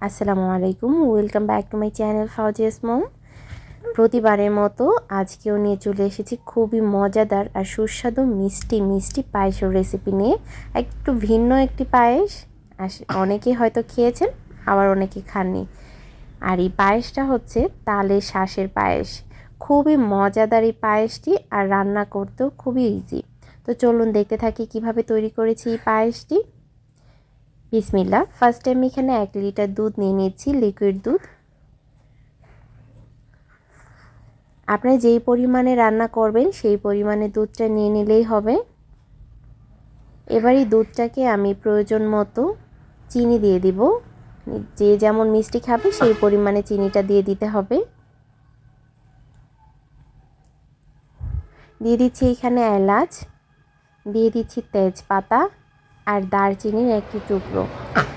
আসসালামু আলাইকুম, welcome back to my channel Fauzia's mom. প্রতিবারের মতো আজকেও নিয়ে চলে এসেছি খুবই মজাদার আর সুস্বাদু মিষ্টি মিষ্টি পায়েসের রেসিপি নিয়ে। একটু ভিন্ন একটি পায়েস, আস- অনেকেই হয়তো খেয়েছেন, আবার অনেকে খাননি। আর এই পায়েসটা হচ্ছে তালে শ্বাসের পায়েস। খুবই মজাদার এই পায়েসটি আর রান্না করতেও খুবই ইজি তো চলুন দেখতে থাকি কীভাবে তৈরি করেছি এই পায়েসটি। বিসমিল্লা ফার্স্ট টাইম এখানে এক লিটার দুধ নিয়ে নিচ্ছি লিকুইড দুধ। আপনি যেই পরিমাণে রান্না করবেন, সেই পরিমাণে দুধটা নিয়ে নিলেই হবে। এবার এই দুধটাকে আমি প্রয়োজন মতো চিনি দিয়ে দিব। যে যেমন মিষ্টি খাবে, সেই পরিমাণে চিনিটা দিয়ে দিতে হবে। দিয়ে দিচ্ছি এখানে এলাচ, দিয়ে দিচ্ছি তেজপাতা। আর দারচিনির একটি টুকরো।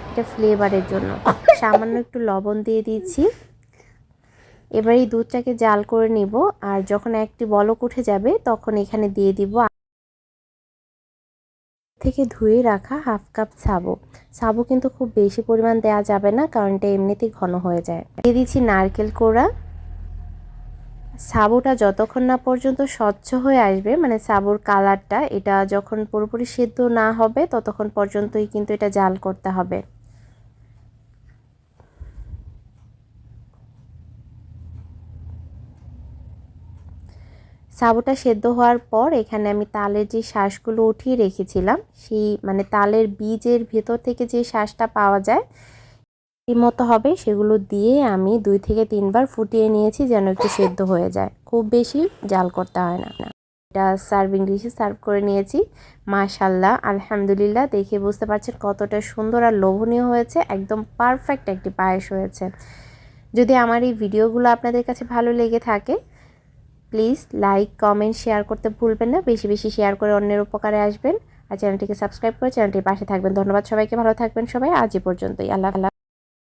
এটা ফ্লেভারের জন্য। সামান্য একটু লবণ দিয়ে দিচ্ছি এবার এই দুধটাকে জাল করে নিব আর যখন একটি বলক উঠে যাবে তখন এখানে দিয়ে দিব থেকে ধুয়ে রাখা হাফ কাপ সাবু। সাবু কিন্তু খুব বেশি পরিমাণ দেওয়া যাবে না কারণ এটা এমনিতেই ঘন হয়ে যায়। দিয়ে দিচ্ছি নারকেল কোড়া। সাবুটা যতক্ষণ না পর্যন্ত স্বচ্ছ হয়ে আসবে মানে সাবুর কালারটা, এটা যখন পুরোপুরি সিদ্ধ না হবে, ততক্ষণ পর্যন্তই কিন্তু এটা জাল করতে হবে। সাবুটা সেদ্ধ হওয়ার পর এখানে আমি তালের যে শ্বাসগুলো উঠিয়ে রেখেছিলাম, সেই মানে তালের বীজের ভেতর থেকে যে শ্বাসটা পাওয়া যায় মতো হবে, সেগুলো দিয়ে আমি দুই থেকে তিনবার ফুটিয়ে নিয়েছি যেন একটু সেদ্ধ হয়ে যায়। খুব বেশি জাল করতে হয় না। এটা সার্ভিং ডিশে সার্ভ করে নিয়েছি। মাশাল্লাহ আলহামদুলিল্লাহ। দেখে বুঝতে পারছেন কতটা সুন্দর আর লোভনীয় হয়েছে। একদম পারফেক্ট একটি পায়েস হয়েছে। যদি আমার এই ভিডিওগুলো আপনাদের কাছে ভালো লেগে থাকে প্লিজ লাইক কমেন্ট শেয়ার করতে ভুলবেন না। বেশি বেশি শেয়ার করে অন্যের উপকারে আসবেন। আর চ্যানেলটিকে সাবস্ক্রাইব করে চ্যানেলটির পাশে থাকবেন। ধন্যবাদ সবাইকে। ভালো থাকবেন সবাই। আজ এ পর্যন্তই। আল্লাহ